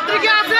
রাত্রি কি আছে?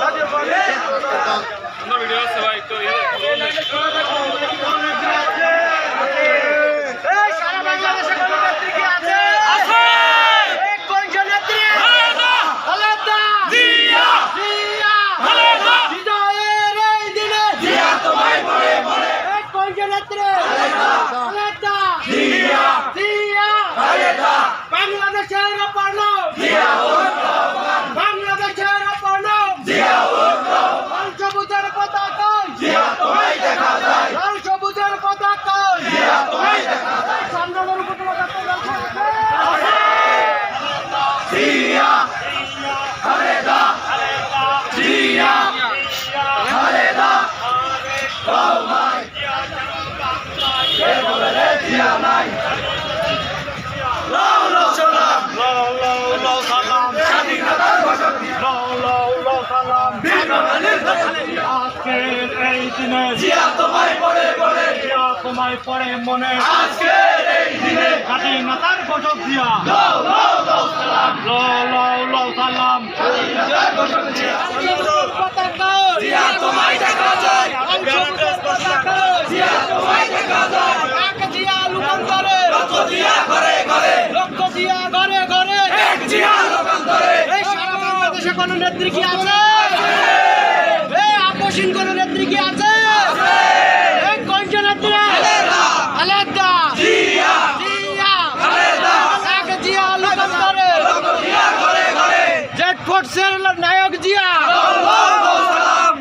জাতীয় জিয়া তোমায় পড়ে পড়ে জিয়া তোমায় পড়ে মনে। আজকে এই দিনে কাটি মাতার গজব জিয়া। লও লও লও সালাম। লও লও লও সালাম। কাটি মাতার গজব জিয়া। জিয়া তোমায় দেখা যায়। জিয়া তোমায় দেখা যায়। এক জিয়া লোকান্তরে। লক্ষ জিয়া ঘরে ঘরে। লক্ষ জিয়া ঘরে ঘরে। এক জিয়া লোকান্তরে। এই সারা বাংলাদেশে কোনো নেত্রী কি আছে? এই আকর্ষণ কোনো